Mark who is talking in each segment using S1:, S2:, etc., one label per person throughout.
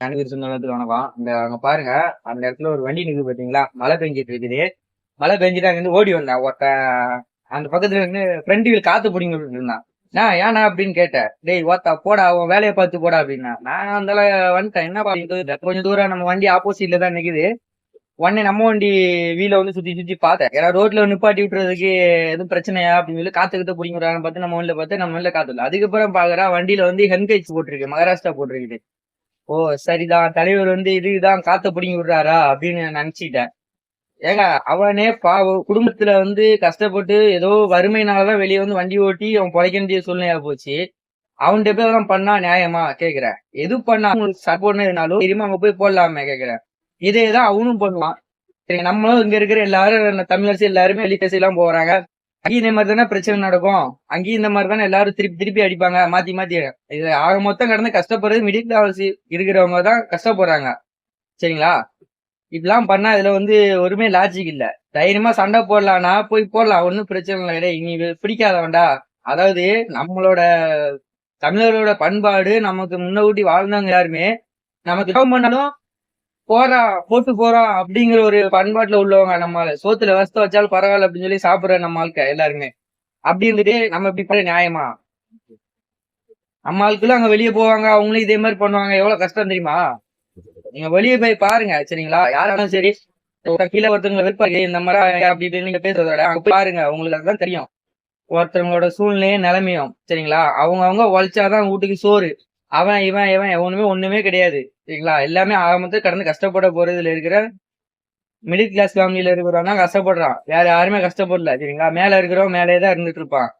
S1: அனைவரும் சொன்னதுக்கு வணக்கம். இந்த அங்க பாருங்க அந்த இடத்துல ஒரு வண்டி நிற்குது பாத்தீங்களா? மழை பெஞ்சிட்டு இருக்குது. மழை பெஞ்சிட்டு அங்கிருந்து ஓடி வந்தேன் ஒருத்த அந்த பக்கத்துல இருந்து ஃப்ரண்ட் வீல் காத்து பிடிங்க இருந்தான். நான் ஏன்னா அப்படின்னு கேட்டேன். டேய் ஓத்தா போடா அவன் வேலையை பார்த்து போடா அப்படின்னா. நான் அந்த வந்துட்டேன். என்ன பாத்து கொஞ்சம் தூரம் நம்ம வண்டி ஆப்போசிட்ல தான் நிக்குது. உடனே நம்ம வண்டி வீல வந்து சுத்தி சுத்தி பார்த்தேன். ஏன்னா ரோட்ல நிப்பாட்டி விட்டுறதுக்கு எதுவும் பிரச்சனையா அப்படின்னு சொல்லி காத்துக்கிட்ட பிடிங்கிறான்னு பார்த்து நம்ம வண்டியில பார்த்து நம்ம வண்டியில காத்துல இல்லை அதுக்கப்புறம் பாக்குறா வண்டியில வந்து ஹென்கைச் போட்டிருக்கு. மகாராஷ்டிரா போட்டிருக்குது. ஓ சரிதான். தலைவர் வந்து இதுதான் காத்த பிடிங்கி விடுறாரா அப்படின்னு நான் நினைச்சிட்டேன். ஏங்க அவனே பா குடும்பத்துல வந்து கஷ்டப்பட்டு ஏதோ வறுமையினாலதான் வெளியே வந்து வண்டி ஓட்டி அவன் பொழைக்க வேண்டிய சூழ்நிலையா போச்சு. அவன்கிட்ட போய் அதெல்லாம் பண்ணா நியாயமா? கேக்குறேன். எது பண்ணா அவங்களுக்கு சப்போர்ட் பண்ணதுனாலும் தெரியுமா அங்க போய் போடலாமே கேக்குறேன். இதே தான் அவனும் பண்ணுவான். சரி நம்மளும் இங்க இருக்கிற எல்லாரும் தமிழரசு எல்லாருமே வெளி எல்லாம் போறாங்க. அங்கேயும் இந்த மாதிரி தானே பிரச்சனை நடக்கும். அங்கேயும் இந்த மாதிரி தானே எல்லாரும் திருப்பி திருப்பி அடிப்பாங்க. மாத்தி மாத்தி. இது ஆக மொத்தம் கடந்து கஷ்டப்படுறது மிடில் கிளாஸ் இருக்கிறவங்க தான் கஷ்டப்படுறாங்க. சரிங்களா? இப்படிலாம் பண்ணா இதுல வந்து ஒருமே லாஜிக் இல்ல. தைரியமா சண்டை போடலாம்னா போய் போடலாம். ஒன்னும் பிரச்சனை இல்லை. கிடையாது நீ பிடிக்காதவன்டா. அதாவது நம்மளோட தமிழரோட பண்பாடு நமக்கு முன்னகூட்டி வாழ்ந்தவங்க யாருமே நமக்கு துரோகம் பண்ணாலும் போறா போட்டு போறான் அப்படிங்கிற ஒரு பண்பாட்டுல உள்ளவங்க நம்மால சோத்துல வசத்தை வச்சாலும் பரவாயில்ல அப்படின்னு சொல்லி சாப்பிடுற நம்ம ஆளுக்க எல்லாருமே. அப்படி இருந்துட்டு நம்ம இப்படி பண்ண நியாயமா? நம்ம அங்க வெளியே போவாங்க அவங்களும் இதே மாதிரி பண்ணுவாங்க. எவ்வளவு கஷ்டம் தெரியுமா? நீங்க வெளியே போய் பாருங்க சரிங்களா? யாராலும் சரி கீழே ஒருத்தவங்க வெறுப்பாங்க இந்த மாதிரி அப்படி இப்படின்னு நீங்க பேசுறதோட அங்க பாருங்க உங்களுக்கு அதுதான் தெரியும். ஒருத்தவங்களோட சூழ்நிலையும் நிலைமையும் சரிங்களா? அவங்க அவங்க உழைச்சாதான் வீட்டுக்கு சோறு. அவன் இவன் இவன் எவனுமே ஒண்ணுமே கிடையாது. சரிங்களா? எல்லாமே ஆரம்பத்தில் கடந்து கஷ்டப்பட போறதுல இருக்கிற மிடில் கிளாஸ் ஃபேமிலியில இருக்கிறவன் தான் கஷ்டப்படுறான். வேற யாருமே கஷ்டப்படல சரிங்களா? மேல இருக்கிறவன் மேலே தான் இருந்துட்டு இருப்பான்.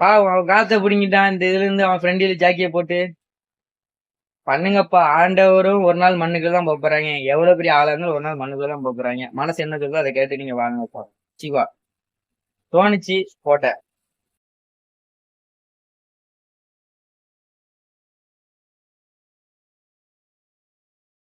S1: பாவம் அவன் காத்த பிடிங்கிட்டான். இந்த இதுல இருந்து அவன் ஃப்ரெண்டில ஜாக்கிய போட்டு பண்ணுங்கப்பா ஆண்டவரும் ஒரு நாள் மண்ணுக்கு தான் போறாங்க எவ்வளவு பெரிய ஆளா இருந்தாலும் ஒரு நாள் மண்ணுக்கு தான் போறாங்க மனசு என்ன சொல்லுதோ அதை கேட்டு நீங்க வாங்கப்பா சிவா. தோணுச்சு போட்டேன்.